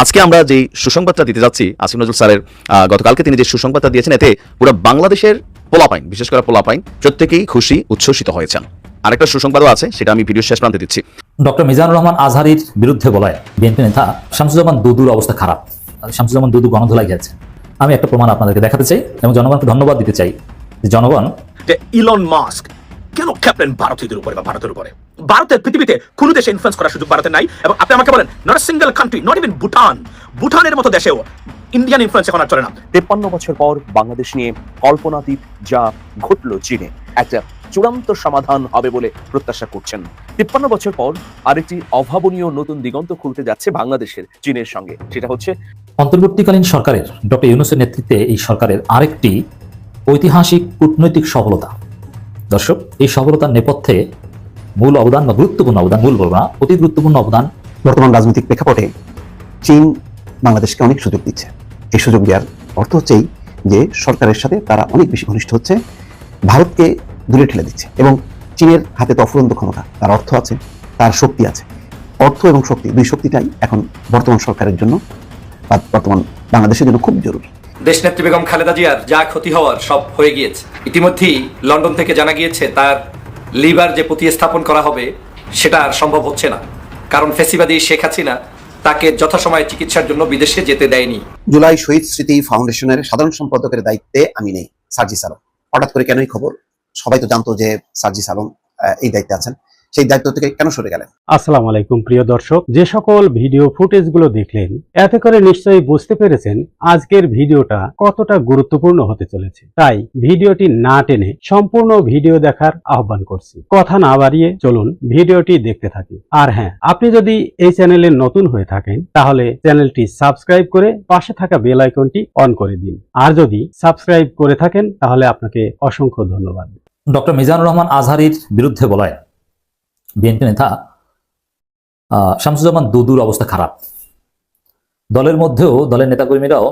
আজকে আমরা যে সুসংবাদটা দিতে যাচ্ছি আসিম নজরুল স্যারের গতকালকে তিনি যে সুসংবাদটা দিয়েছেন এতে পুরো বাংলাদেশের পোলাপাইন বিশেষ করে পোলাপাইন প্রত্যেকেই খুশি উচ্ছ্বসিত হয়েছেন। আরেকটা সুসংবাদও আছে সেটা আমি ভিডিও শেষ প্রান্তে দিচ্ছি। ডক্টর মিজানুর রহমান আজহারির বিরুদ্ধে বলায় বিএনপি নেতা শামসুজ্জামান দুদুর অবস্থা খারাপ। শামসুজ্জামান দুদু গণধোলাই গেছে আমি একটা প্রমাণ আপনাদেরকে দেখাতে চাই এবং জনগণকে ধন্যবাদ দিতে চাই যে জনগণ ইলন মাস্ক কেন খেপলেন ভারতীয়দের উপরে বা ভারতের উপরে? ভারতের পৃথিবীতে কোনো দেশে ইনফ্লুয়েন্স করার সুযোগ ভারতের নাই। এবং আপনি আমাকে বলেন not single country not even Bhutan ভুটানের মতো দেশেও ইন্ডিয়ান ইনফ্লুয়েন্স এখন আর চলে না। তেপ্পান্ন বছর পর বাংলাদেশ নিয়ে কল্পনাতীত যা ঘটল চীনে একটা চূড়ান্ত সমাধান হবে বলে প্রত্যাশা করছেন। তিপ্পান্ন বছর পর আরেকটি অভাবনীয় নতুন দিগন্ত খুলতে যাচ্ছে বাংলাদেশের চীনের সঙ্গে। সেটা হচ্ছে অন্তর্বর্তীকালীন সরকারের ডক্টর ইউনুসের নেতৃত্বে এই সরকারের আরেকটি ঐতিহাসিক কূটনৈতিক সফলতা। দর্শক এই সফলতার নেপথ্যে মূল অবদান বা গুরুত্বপূর্ণ অবদান মূল বলব না অতি গুরুত্বপূর্ণ অবদান বর্তমান রাজনৈতিক প্রেক্ষাপটে চীন বাংলাদেশকে অনেক সুযোগ দিচ্ছে। এই সুযোগ দেওয়ার অর্থ হচ্ছেই যে সরকারের সাথে তারা অনেক বেশি ঘনিষ্ঠ হচ্ছে ভারতকে দূরে ঠেলে দিচ্ছে এবং চীনের হাতে তো অফুরন্ত ক্ষমতা তার অর্থ আছে তার শক্তি আছে। অর্থ এবং শক্তি দুই শক্তিটাই এখন বর্তমান সরকারের জন্য বা বর্তমান বাংলাদেশের জন্য খুব জরুরি। দেশ দেশনেত্রী বেগম খালেদা জিয়ার যা ক্ষতি হওয়ার সব হয়ে গিয়েছে। ইতিমধ্যেই লন্ডন থেকে জানা গিয়েছে তার লিভার যে প্রতিস্থাপন করা হবে, সেটা আর সম্ভব হচ্ছে না। কারণ ফেসিবাদী শেখ হাসিনা তাকে যথাসময়ে চিকিৎসার জন্য বিদেশে যেতে দেয়নি। জুলাই শহীদ স্মৃতি ফাউন্ডেশনের সাধারণ সম্পাদকের দায়িত্বে আমি নেই সার্জি সালম হঠাৎ করে কেনই খবর? সবাই তো জানতো যে সার্জি সালম এই দায়িত্বে আছেন। সেই দায়িত্ব থেকে কেন সরে গেলেন? আসসালামু আলাইকুম প্রিয় দর্শক। যে সকল ভিডিও ফুটেজগুলো দেখলেন এতে করে নিশ্চয়ই বুঝতে পেরেছেন আজকের ভিডিওটা কতটা গুরুত্বপূর্ণ হতে চলেছে। তাই ভিডিওটি না টেনে সম্পূর্ণ ভিডিও দেখার আহ্বান করছি। কথা না বাড়িয়ে চলুন ভিডিওটি দেখতে থাকি। আর হ্যাঁ আপনি যদি এই চ্যানেলে নতুন হয়ে থাকেন তাহলে চ্যানেলটি সাবস্ক্রাইব করে পাশে থাকা বেল আইকনটি অন করে দিন। আর যদি সাবস্ক্রাইব করে থাকেন তাহলে আপনাকে অসংখ্য ধন্যবাদ। ডক্টর মিজানুর রহমান আজহারির বিরুদ্ধে বলায় বিএনপি নেতা শামসুজ্জামান দুদুর অবস্থা খারাপ। দলের মধ্যেও দলের নেতাকর্মীরাও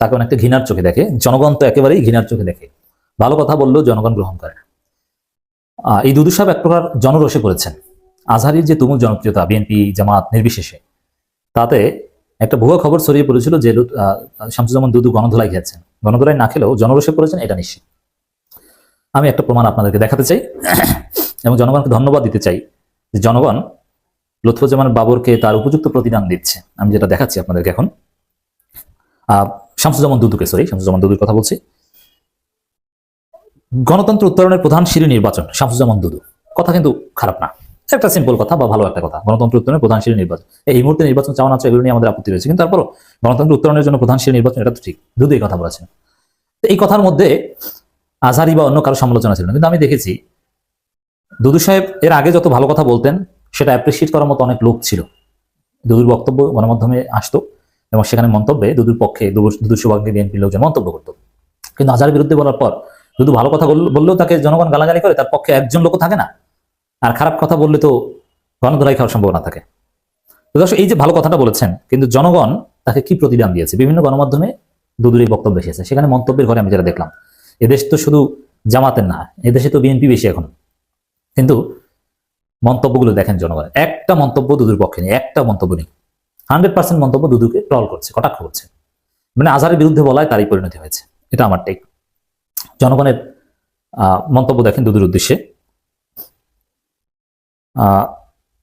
তাকে অনেকটা ঘৃণার চোখে দেখে জনগণ তো একেবারেই ঘৃণার চোখে দেখে। ভালো কথা বললেও জনগণ গ্রহণ করে। আহ, এই দুদু সাহেব এক প্রকার জনরসে পড়েছেন। আজহারির যে তুমুল জনপ্রিয়তা বিএনপি জামাত নির্বিশেষে তাতে একটা ভুয়া খবর ছড়িয়ে পড়েছিল যে শামসুজ্জামান দুদু গণধোলাই খেয়েছেন গণধোলাই না খেলেও জনরসে পড়েছেন এটা নিশ্চিত। আমি একটা প্রমাণ আপনাদেরকে দেখাতে চাই। এবং জনগণকে ধন্যবাদ দিতে চাই যে জনগণ লুৎফুজ্জামান বাবরকে তার উপযুক্ত প্রতিদান দিচ্ছে। আমি যেটা দেখাচ্ছি আপনাদেরকে এখন। শামসুজ্জামান দুদুকে সরি শামসুজ্জামান দুদুর কথা বলছি। গণতন্ত্র উত্তরণের প্রধান সিঁড়ি নির্বাচন, শামসুজ্জামান দুদু। কথা কিন্তু খারাপ না। একটা সিম্পল কথা বা ভালো একটা কথা। গণতন্ত্র উত্তরণের প্রধান সিঁড়ি নির্বাচন। এই মুহূর্তে নির্বাচন চাওয়া না এগুলো নিয়ে আমাদের আপত্তি রয়েছে। কিন্তু তারপরও গণতন্ত্র উত্তরণের জন্য প্রধান সিঁড়ি নির্বাচন, এটা তো ঠিক। দুদু এই কথা বলেছেন। এই কথার মধ্যে আজহারি বা অন্য কারও সমালোচনা ছিল কিন্তু আমি দেখেছি দুদু সাহেব এর আগে যত ভালো কথা বলতেন, সেটা অ্যাপ্রিসিয়েট করার মতো অনেক লোক ছিল। দুদুর বক্তব্য গণমাধ্যমে আসতো এবং সেখানে মন্তব্যে দুদুর পক্ষে দুদুর সৌভাগ্যে বিএনপির লোকজন মন্তব্য করতো। কিন্তু আজহারের বিরুদ্ধে বলার পর দুদু ভালো কথা বললেও তাকে জনগণ গালাগালি করে, তার পক্ষে একজন লোক থাকে না। আর খারাপ কথা বললে তো গণধরাই খাওয়ার সম্ভাবনা থাকে। দর্শক, এই যে ভালো কথাটা বলেছেন, কিন্তু জনগণ তাকে কি প্রতিদান দিয়েছে? বিভিন্ন গণমাধ্যমে দুদুর এই বক্তব্য এসেছে। সেখানে মন্তব্যের ঘরে আমি যেটা দেখলাম এদেশ তো শুধু জামাতের না এদেশে তো বিএনপি বেশি এখন। কিন্তু মন্তব্যগুলো দেখেন জনগণ, একটা মন্তব্য দুদুর পক্ষে নেই, একটা মন্তব্য নেই। হান্ড্রেড পার্সেন্ট মন্তব্য দুদুকে ট্রল করছে, কটাক্ষ করছে। মানে আজহারের বিরুদ্ধে বলায় তারই পরিণতি হয়েছে, এটা আমার টেক জনগণের মন্তব্য দেখেন দুদুর উদ্দেশ্যে।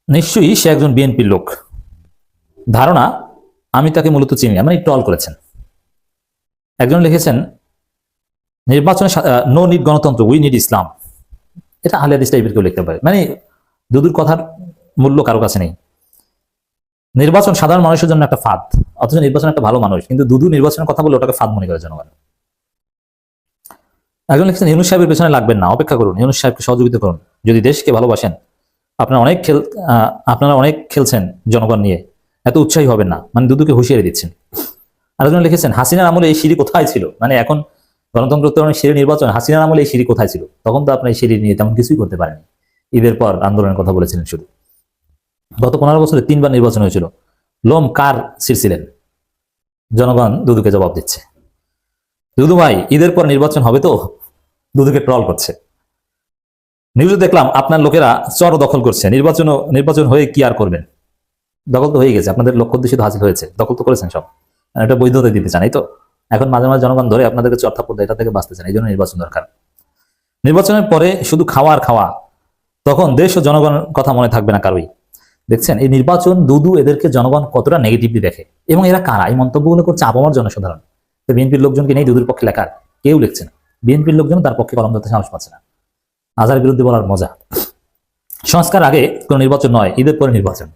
নিশ্চয়ই সে একজন বিএনপির লোক। ধারণা, আমি তাকে মূলত চিনি মানে ট্রল করেছেন। একজন লিখেছেন, নির্বাচনে নো নিড গণতন্ত্র, উই নিড ইসলাম। এটা আহলে হাদিস টাইপের কেউ লিখতে পারে। মানে দুদুর কথার মূল্য কারও কাছে নেই। নির্বাচন সাধারণ মানুষের জন্য একটা ফাঁদ, অথচ নির্বাচন একটা ভালো মানুষ, কিন্তু দুদু নির্বাচনের কথা বলে ওটাকে ফাঁদ মনে করে জনগণ। একজন লিখছেন, ইউনুস সাহেবের পেছনে লাগবেন না, অপেক্ষা করুন, ইউনুস সাহেবকে সহযোগিতা করুন। যদি দেশকে ভালোবাসেন, আপনারা অনেক খেল আপনারা অনেক খেলছেন জনগণ নিয়ে, এত উৎসাহী হবেন না। মানে দুদুকে হুঁশিয়ারি দিচ্ছেন। আরেকজন লিখেছেন, হাসিনার আমলে এই সিঁড়ি কোথায় ছিল? মানে এখন গণতন্ত্র উত্তরণের সিঁড়ি নির্বাচন, হাসিনার আমলে এই সিঁড়ি কোথায় ছিল? তখন তো আপনার সিঁড়ি নিয়ে তেমন কিছুই করতে পারেনি ঈদের পর আন্দোলনের কথা বলেছিলেন শুধু। গত পনেরো বছরে তিনবার নির্বাচন হয়েছিল। লোম কার ছিঁড়ছিলেন জনগণ দুদুকে জবাব দিচ্ছে। দুদু ভাই, ঈদের পর নির্বাচন হবে তো? দুদুকে ট্রল করছে। নিউজে দেখলাম আপনার লোকেরা চর দখল করছে। নির্বাচন নির্বাচন হয়ে কি আর করবেন? দখল তো হয়ে গেছে। আপনাদের লক্ষ্য উদ্দেশ্য হাসিল হয়েছে। দখল তো করেছেন সব। এটা বৈধতা দিতে চান, এই তো? এখন মাঝে মাঝে জনগণ ধরে আপনাদেরকে চর্থা করতে এটা থেকে বাঁচতে চান, এই জন্য নির্বাচন দরকার। নির্বাচনের পরে শুধু খাওয়া আর খাওয়া, তখন দেশ ও জনগণের কথা মনে থাকবে না কারোই দেখছেন, এই নির্বাচন দুদু এদেরকে জনগণ কতটা নেগেটিভলি দেখে, এবং এরা কারা? এই মন্তব্যগুলো করছে আপামর জনসাধারণ। বিএনপির লোকজনকে নেই? দুদুর পক্ষে লেখার। কেউ লিখছে না। বিএনপির লোকজন তার পক্ষে কলম ধরতে সাহস পাচ্ছে না। আজার বিরুদ্ধে বলার মজা। সংস্কার আগে কোনো নির্বাচন নয়, ঈদের পরে নির্বাচন।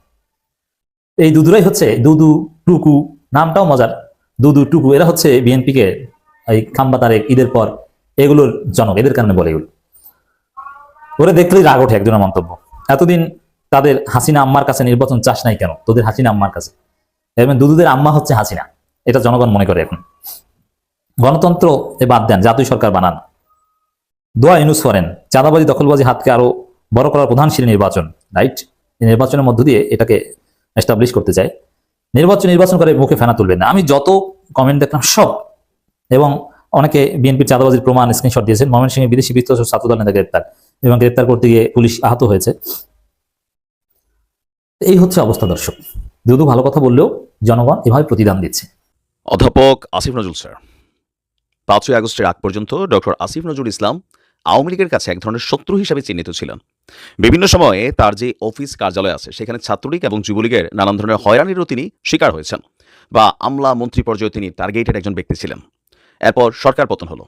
এই দুদুরাই হচ্ছে দুদু টুকু নামটাও মজার। দুদু টুকু। এরা হচ্ছে বিএনপিকে এই খাম্বা তারেক ঈদের পর এগুলোর জনক, এদের কারণে বলে এগুলো। ওরা দেখলেই রাগ ওঠে একজনের মন্তব্য। এতদিন তাদের হাসিনা আম্মার কাছে নির্বাচন চাস নাই কেন? তোদের হাসিনা আম্মার কাছে। এবং দুদুদের আম্মা হচ্ছে হাসিনা। এটা জনগণ মনে করে এখন। গণতন্ত্র এ বাদ দেন, জাতীয় সরকার বানান। দোয়া ইউনুস করেন, চাঁদাবাজি, দখলবাজি হাতকে আরও বড় করার প্রধান ছিল নির্বাচন, রাইট? নির্বাচনের মধ্য দিয়ে এটাকে এস্টাবলিশ করতে চায়। নির্বাচন নির্বাচন করে মুখে ফেনা তুলবেন না। আমি যত কমেন্ট দেখলাম সব, এবং অনেকে বিএনপির চাঁদাবাজির প্রমাণ স্ক্রিনশট দিয়েছেন। ময়মনসিংহে বিদেশি বিত্ত ছাত্রদল নেতা গ্রেপ্তার, এবং গ্রেপ্তার করতে গিয়ে পুলিশ আহত হয়েছে। এই হচ্ছে অবস্থা দর্শক। দুদু ভালো কথা বললেও জনগণ এভাবে প্রতিদান দিচ্ছে। অধ্যাপক আসিফ নজরুল স্যার, পাঁচই আগস্টের আগ পর্যন্ত ডক্টর আসিফ নজরুল ইসলাম আওয়ামী লীগের কাছে এক ধরনের শত্রু হিসাবে চিহ্নিত ছিলেন। বিভিন্ন সময়ে তার যে অফিস কার্যালয় আছে, সেখানে ছাত্রলীগ এবং যুবলীগের নানান ধরনের হয়রানিরও তিনি শিকার হয়েছেন বা আমলা মন্ত্রী পর্যায়ে তিনি টার্গেটেড একজন ব্যক্তি ছিলেন। এরপর সরকার পতন হলো।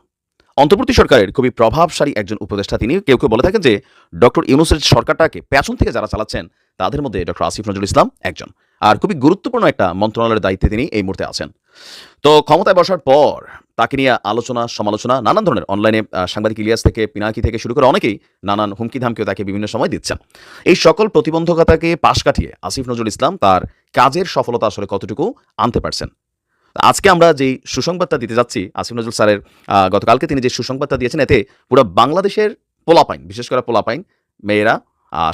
অন্তর্বর্তী সরকারের খুবই প্রভাবশালী একজন উপদেষ্টা তিনি কেউ কেউ বলে থাকেন যে, ডক্টর ইউনুসের সরকারটাকে পেছন থেকে যারা চালাচ্ছেন, তাদের মধ্যে ডক্টর আসিফ নজরুল ইসলাম একজন। আর খুবই গুরুত্বপূর্ণ একটা মন্ত্রণালয়ের দায়িত্বে তিনি এই মুহূর্তে আছেন। তো ক্ষমতায় বসার পর তাকে নিয়ে আলোচনা, সমালোচনা, নানান ধরনের অনলাইনে সাংবাদিক ইলিয়াস থেকে, পিনাকি থেকে শুরু করে অনেকেই নানান হুমকি ধামকিও তাকে বিভিন্ন সময় দিচ্ছেন। এই সকল প্রতিবন্ধকতাকে পাশ কাটিয়ে আসিফ নজরুল ইসলাম তার কাজের সফলতা আসলে কতটুকু আনতে পারছেন? আজকে আমরা যেই সুসংবাদটা দিতে যাচ্ছি, আসিফ নজরুল স্যারের গতকালকে তিনি যে সুসংবাদটা দিয়েছেন, এতে পুরো বাংলাদেশের পোলাপাইন, বিশেষ করে পোলাপাইন মেয়েরা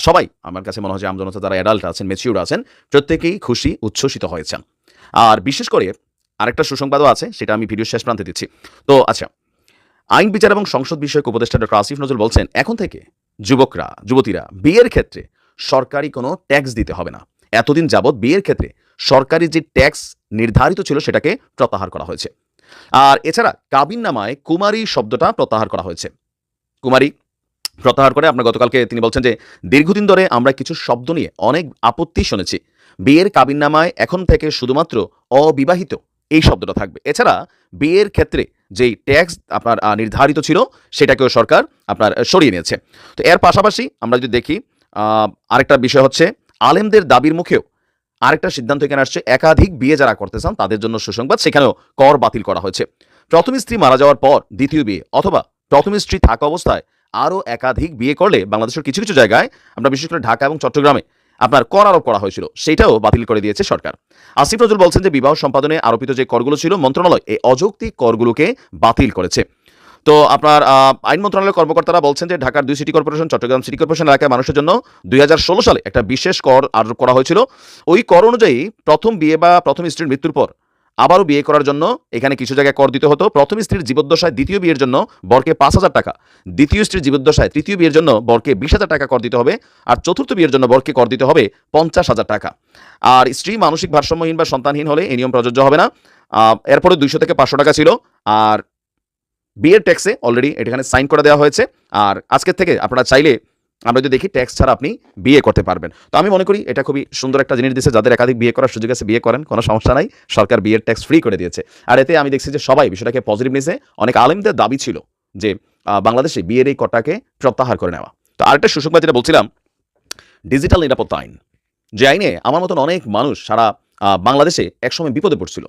সবাই আমার কাছে মনে হয় যে আমজনতা যারা অ্যাডাল্ট আছেন মেচিউর আছেন, প্রত্যেকেই খুশি, উচ্ছ্বসিত হয়েছেন। আর বিশেষ করে আরেকটা সুসংবাদও আছে, সেটা আমি ভিডিও শেষ প্রান্তে দিচ্ছি। তো আচ্ছা আইন, বিচার এবং সংসদ বিষয়ক উপদেষ্টা ডক্টর আসিফ নজরুল বলছেন, এখন থেকে যুবকরা, যুবতীরা বিয়ের ক্ষেত্রে সরকারি কোনো ট্যাক্স দিতে হবে না। এতদিন যাবৎ বিয়ের ক্ষেত্রে সরকারি যে ট্যাক্স নির্ধারিত ছিল, সেটাকে প্রত্যাহার করা হয়েছে। আর এছাড়া কাবিন নামায় কুমারী শব্দটা প্রত্যাহার করা হয়েছে। কুমারী প্রত্যাহার করে আপনার গতকালকে তিনি বলছেন যে, দীর্ঘদিন ধরে আমরা কিছু শব্দ নিয়ে অনেক আপত্তি শুনেছি। বিয়ের কাবিননামায় এখন থেকে শুধুমাত্র অবিবাহিত এই শব্দটা থাকবে। এছাড়া বিয়ের ক্ষেত্রে যেই ট্যাক্স আপনার নির্ধারিত ছিল, সেটাকেও সরকার আপনার সরিয়ে নিয়েছে। তো এর পাশাপাশি আমরা যদি দেখি আরেকটা বিষয় হচ্ছে, আলেমদের দাবির মুখেও আরেকটা সিদ্ধান্ত এখানে আসছে, একাধিক বিয়ে যারা করতে চান, তাদের জন্য সুসংবাদ, সেখানেও কর বাতিল করা হয়েছে। প্রথম স্ত্রী মারা যাওয়ার পর দ্বিতীয় বিয়ে, অথবা প্রথম স্ত্রী থাকা অবস্থায় আরও একাধিক বিয়ে করলে বাংলাদেশের কিছু কিছু জায়গায় আমরা বিশেষ করে ঢাকা এবং চট্টগ্রামে আপনার কর আরোপ করা হয়েছিল, সেটাও বাতিল করে দিয়েছে সরকার। আসিফ নজরুল বলছেন যে, বিবাহ সম্পাদনে আরোপিত যে করগুলো ছিল, মন্ত্রণালয় এই অযৌক্তিক করগুলোকে বাতিল করেছে। তো আপনার আইন মন্ত্রণালয়ের কর্মকর্তারা বলছেন যে, ঢাকার দুই city corporation, Chittagong city corporation এলাকায় মানুষের জন্য দুই হাজার ষোলো সালে একটা বিশেষ কর আরোপ করা হয়েছিল। ওই কর অনুযায়ী প্রথম বিয়ে বা প্রথম স্ত্রীর মৃত্যুর পর আবারও বিয়ে করার জন্য এখানে কিছু জায়গায় কর দিতে হতো। প্রথম স্ত্রীর জীবদ্দশায় দ্বিতীয় বিয়ের জন্য বরকে পাঁচ হাজার টাকা। দ্বিতীয় স্ত্রীর জীবদ্দশায় তৃতীয় বিয়ের জন্য বরকে বিশ হাজার টাকা কর দিতে হবে। আর চতুর্থ বিয়ের জন্য বরকে কর দিতে হবে পঞ্চাশ হাজার টাকা। আর স্ত্রী মানসিক ভারসাম্যহীন বা সন্তানহীন হলে এই নিয়ম প্রযোজ্য হবে না। এরপরে দুইশো থেকে পাঁচশো টাকা ছিল। আর বিয়ের ট্যাক্সে অলরেডি এখানে সাইন করে দেওয়া হয়েছে। আর আজকের থেকে আপনারা চাইলে আমরা যদি দেখি ট্যাক্স ছাড়া আপনি বিয়ে করতে পারবেন। তো আমি মনে করি এটা খুবই সুন্দর একটা জিনিস দিয়েছে যাদের একাধিক বিয়ে করার সুযোগ আছে বিয়ে করেন, কোনো সমস্যা নাই। সরকার বিয়ের ট্যাক্স ফ্রি করে দিয়েছে। আর এতে আমি দেখছি যে সবাই, বিষয়টাকে পজিটিভ নিয়েছে অনেক আলেমদের দাবি ছিল যে বাংলাদেশে বিয়ের এই কটাকে প্রত্যাহার করে নেওয়া। তো আরেকটা সুসংবাদ যেটা বলছিলাম ডিজিটাল নিরাপত্তা আইন। যে আইনে আমার মতন অনেক মানুষ সারা বাংলাদেশে একসময় বিপদে পড়ছিল।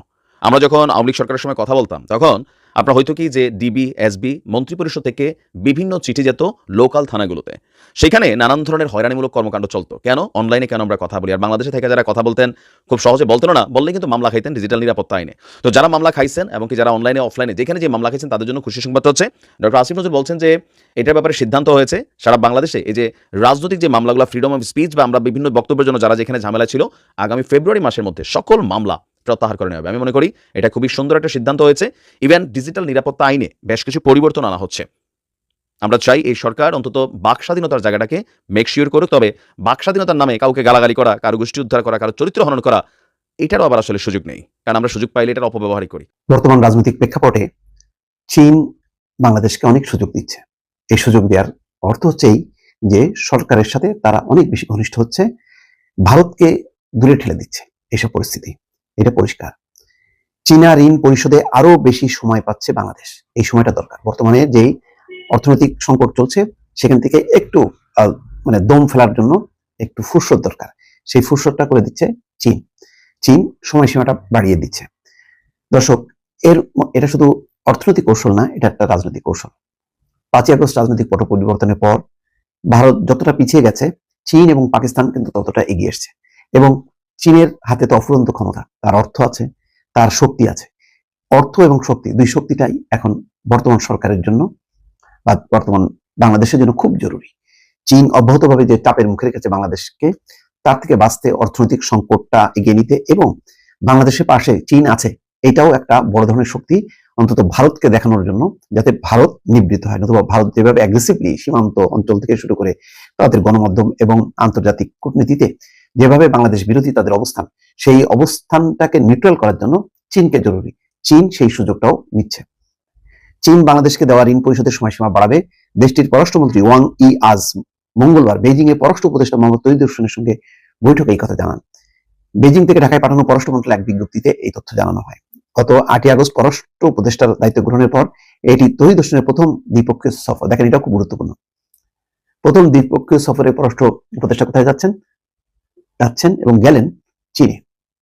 আমরা যখন আওয়ামী লীগ সরকারের সময় কথা বলতাম, তখন আপনার হয়তো কি যে ডিবি এসবি মন্ত্রিপরিষদ থেকে বিভিন্ন চিঠি যেত লোকাল থানাগুলোতে। সেখানে নানান ধরনের হয়রানিমূলক কর্মকাণ্ড চলতো। কেন? অনলাইনে কেন আমরা কথা বলি? আর বাংলাদেশে থেকে যারা কথা বলতেন, খুব সহজে বলতেন না বললে কিন্তু মামলা খাইতেন ডিজিটাল নিরাপত্তা আইনে। তো যারা মামলা খাইছেন এবং কি যারা অনলাইনে অফলাইনে যেখানে যে মামলা খাইছেন তাদের জন্য খুশি সংবাদ হচ্ছে ডক্টর আসিফ নজরুল বলছেন যে এটার ব্যাপারে সিদ্ধান্ত হয়েছে সারা বাংলাদেশে, এই যে রাজনৈতিক যে মামলাগুলো ফ্রিডম অফ স্পিচ বা আমরা বিভিন্ন বক্তব্যের জন্য যারা যেখানে ঝামেলা ছিল, আগামী ফেব্রুয়ারি মাসের মধ্যে সকল মামলা প্রত্যাহার করে নেওয়া হবে। আমি মনে করি এটা খুবই সুন্দর একটা সিদ্ধান্ত হয়েছে। ইভেন ডিজিটাল নিরাপত্তা আইনে বেশ কিছু পরিবর্তন আনা হচ্ছে। আমরা চাই এই সরকার অন্তত বাক স্বাধীনতার জায়গাটাকে মেক শিওর করুক, তবে বাক স্বাধীনতার নামে কাউকে গালাগালি করা, কারও গোষ্ঠী উদ্ধার করা, কারও চরিত্র হনন করা, এটারও আবার আসলে সুযোগ নেই। কারণ আমরা সুযোগ পাইলে এটার অপব্যবহারই করি। বর্তমান রাজনৈতিক প্রেক্ষাপটে চীন বাংলাদেশকে অনেক সুযোগ দিচ্ছে। এই সুযোগ দেওয়ার অর্থ হচ্ছেই যে সরকারের সাথে তারা অনেক বেশি ঘনিষ্ঠ হচ্ছে। ভারতকে দূরে ঠেলে দিচ্ছে এসব পরিস্থিতি। এটা পরিষ্কার। চীনা ঋণ পরিশোধে আরও বেশি সময় পাচ্ছে বাংলাদেশ। এই সময়টা দরকার। বর্তমানে যেই অর্থনৈতিক সংকট চলছে, সেখান থেকে একটু মানে দম ফেলার জন্য একটু ফুরসত দরকার। সেই ফুরসতটা করে দিচ্ছে চীন। চীন সময়সীমাটা বাড়িয়ে দিচ্ছে। দর্শক, এর এটা শুধু অর্থনৈতিক কৌশল না, এটা একটা রাজনৈতিক কৌশল। পাঁচই আগস্ট রাজনৈতিক পট পরিবর্তনের পর, ভারত যতটা পিছিয়ে গেছে, চীন এবং পাকিস্তান কিন্তু ততটা এগিয়ে এসছে। এবং চীনের হাতে তো অফুরন্ত ক্ষমতা, তার অর্থ আছে, তার শক্তি আছে। অর্থ এবং শক্তি, দুই শক্তিটাই এখন বর্তমান সরকারের জন্য বা বর্তমান বাংলাদেশের জন্য খুব জরুরি। চীন অব্যাহতভাবে যে চাপের মুখে রেখেছে বাংলাদেশকে, তার থেকে বাঁচতে অর্থনৈতিক সংকটটা এগিয়ে নিতে এবং বাংলাদেশের পাশে চীন আছে, এটাও একটা বড় ধরনের শক্তি অন্তত ভারতকে দেখানোর জন্য, যাতে ভারত নিবৃত হয়, নতুবা ভারত যেভাবে অ্যাগ্রেসিভলি সীমান্ত অঞ্চল থেকে শুরু করে তাদের গণমাধ্যম এবং আন্তর্জাতিক কূটনীতিতে যেভাবে বাংলাদেশ বিরোধী তাদের অবস্থান, সেই অবস্থানটাকে নিউট্রাল করার জন্য চীনকে জরুরি। চীন সেই সুযোগটাও নিচ্ছে। চীন বাংলাদেশকে দেওয়া ঋণ পরিশোধের সময়সীমা বাড়াবে। দেশটির পররাষ্ট্রমন্ত্রী ওয়াং ই আজ মঙ্গলবার বেইজিং এ পররাষ্ট্র উপদেষ্টা মোহাম্মদ হোসেনের সঙ্গে বৈঠকে এই কথা জানান। বেজিং থেকে ঢাকায় পাঠানো পররাষ্ট্র মন্ত্রণালয় এক বিজ্ঞপ্তিতে এই তথ্য জানানো হয়। গত আটই আগস্ট পররাষ্ট্র উপদেষ্টার দায়িত্ব গ্রহণের পর এটি তহিদ হোসেনের প্রথম দ্বিপক্ষীয় সফর। দেখেন, এটা খুব গুরুত্বপূর্ণ। প্রথম দ্বিপক্ষীয় সফরে পররাষ্ট্র উপদেষ্টা কোথায় যাচ্ছেন? যাচ্ছেন এবং গেলেন চীনে।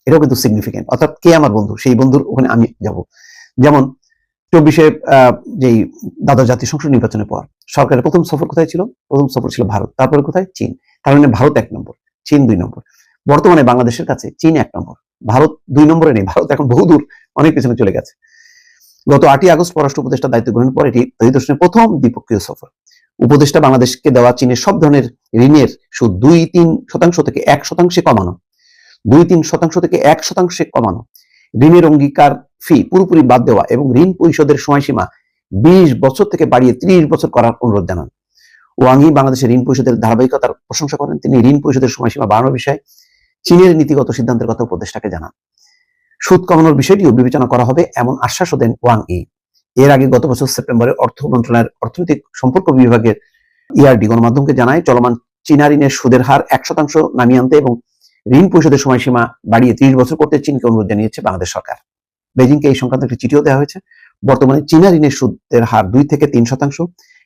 এটাও কিন্তু সিগনিফিকেন্ট অর্থাৎ কে আমার বন্ধু? সেই বন্ধুর ওখানে আমি যাব। যেমন চব্বিশে যেই দ্বাদশ জাতীয় সংসদ নির্বাচনের পর সরকারের প্রথম সফর কোথায় ছিল? প্রথম সফর ছিল ভারত। তারপরে কোথায়? চীন। তার মানে ভারত এক নম্বর, চীন দুই নম্বর। বর্তমানে বাংলাদেশের কাছে চীন এক নম্বর। ভারত দুই নম্বরে নেই। ভারত এখন বহুদূর অনেক পিছনে চলে গেছে। গত আটই আগস্ট পররাষ্ট্র উপদেষ্টা দায়িত্ব গ্রহণের পর এটি পরিদর্শনের প্রথম দ্বিপক্ষীয় সফর। উপদেষ্টা বাংলাদেশকে দেওয়া চীনের সব ধরনের ঋণের সুদ দুই তিন শতাংশ থেকে এক শতাংশে কমানো। দুই তিন শতাংশ থেকে এক শতাংশে কমানো। ঋণের অঙ্গীকার ফি পুরোপুরি বাদ দেওয়া এবং ঋণ পরিশোধের সময়সীমা বিশ বছর থেকে বাড়িয়ে ত্রিশ বছর করার অনুরোধ জানান। ওয়াংই বাংলাদেশের ঋণ পরিশোধের ধারাবাহিকতার প্রশংসা করেন। তিনি ঋণ পরিশোধের সময়সীমা বাড়ানোর বিষয়ে চীনের নীতিগত সিদ্ধান্তের কথা উপদেষ্টাকে জানান। সুদ কমানোর বিষয়টিও বিবেচনা করা হবে, এমন আশ্বাসও দেন ওয়াং ই এর আগে গত বছর সেপ্টেম্বরে অর্থ মন্ত্রণালয়ের অর্থনৈতিক সম্পর্ক বিভাগের ইআরডি গণমাধ্যমকে জানায়, চলমান চীনা ঋণের সুদের হার এক শতাংশ নামিয়ে আনতে এবং ঋণ পরিশোধের সময়সীমা বাড়িয়ে ত্রিশ বছর করতে চীনকে অনুরোধ জানিয়েছে বাংলাদেশ সরকার। বেজিংকে এই সংক্রান্ত একটি চিঠিও দেওয়া হয়েছে। বর্তমানে চীনা ঋণের সুদের হার দুই থেকে তিন শতাংশ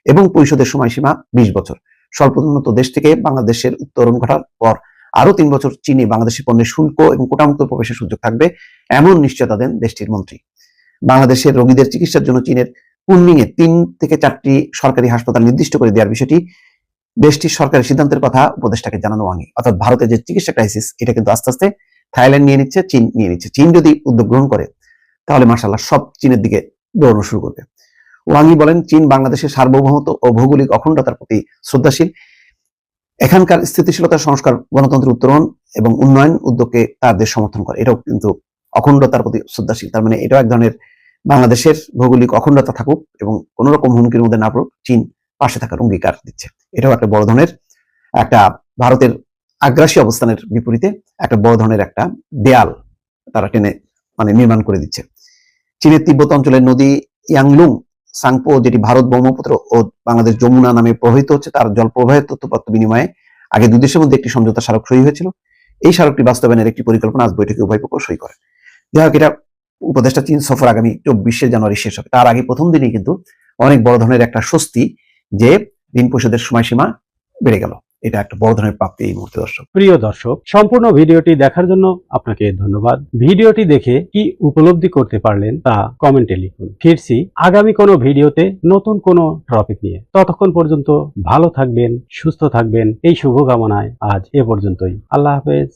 এবং পরিশোধের সময়সীমা বিশ বছর। স্বল্পোন্নত দেশ থেকে বাংলাদেশের উত্তরণ ঘটার পর আরও তিন বছর চীনে বাংলাদেশি পণ্যের শুল্ক এবং কোটামুক্ত প্রবেশের সুযোগ থাকবে, এমন নিশ্চয়তা দেন দেশটির মন্ত্রী। বাংলাদেশের রোগীদের চিকিৎসার জন্য চীনের কুনমিং এ তিন থেকে চারটি সরকারি হাসপাতাল নির্দিষ্ট করে দেওয়ার বিষয়টি দেশটির সরকারি সিদ্ধান্তের কথা উপদেষ্টাকে জানানো হয়নি। অর্থাৎ ভারতের যে চিকিৎসা ক্রাইসিস এটা কিন্তু আস্তে আস্তে থাইল্যান্ড নিয়ে নিচ্ছে, চীন নিয়ে নিচ্ছে। চীন যদি উদ্যোগ গ্রহণ করে, তাহলে মার্শাল্লাহ সব চীনের দিকে দৌড়ানো শুরু করবে। ওয়াংই বলেন, চীন বাংলাদেশের সার্বভৌমত্ব ও ভৌগোলিক অখণ্ডতার প্রতি শ্রদ্ধাশীল। এখানকার স্থিতিশীলতা সংস্কার গণতন্ত্র উত্তরণ এবং উন্নয়ন উদ্যোগকে তার দেশ সমর্থন করে। এটাও কিন্তু অখণ্ডতার প্রতি শ্রদ্ধাশীল। তার মানে এটাও এক ধরনের বাংলাদেশের ভৌগোলিক অখণ্ডতা থাকুক এবং কোন রকম হুমকির মধ্যে না পড়ুক, চীন পাশে থাকার অঙ্গীকার দিচ্ছে। এটাও একটা বড় ধরনের, একটা ভারতের আগ্রাসী অবস্থানের বিপরীতে একটা বড় ধরনের একটা দেয়াল তারা টেনে মানে নির্মাণ করে দিচ্ছে। চীনের তিব্বত অঞ্চলের নদী ইয়াংলুং, সাংপো, যেটি ভারত ব্রহ্মপুত্র ও বাংলাদেশ যমুনা নামে প্রবাহিত হচ্ছে, তার জল প্রবাহের তথ্যপত্র বিনিময়ে আগে দুই দেশের মধ্যে একটি সমঝোতা স্মারক সই হয়েছিল। এই স্মারকটি বাস্তবায়নের একটি পরিকল্পনা আজ বৈঠকে উভয় পক্ষ সই করে। যাই হোক, এটা উপদেষ্টা চীন সফর আগামী চব্বিশে জানুয়ারি শেষ হবে। তার আগে প্রথম দিনই কিন্তু অনেক বড় ধরনের একটা স্বস্তি যে ঋণ পরিশোধের সময়সীমা বেড়ে গেল। এটা একটা বড় ধরনের প্রাপ্তি এই মুহূর্তে দর্শক। প্রিয় দর্শক, সম্পূর্ণ ভিডিওটি দেখার জন্য আপনাকে ধন্যবাদ। ভিডিওটি দেখে কি উপলব্ধি করতে পারলেন তা কমেন্টে লিখুন। ফিরছি আগামী কোনো ভিডিওতে নতুন কোনো টপিক নিয়ে। ততক্ষণ পর্যন্ত ভালো থাকবেন, সুস্থ থাকবেন। এই শুভকামনায় আজ এ পর্যন্তই। আল্লাহ হাফেজ।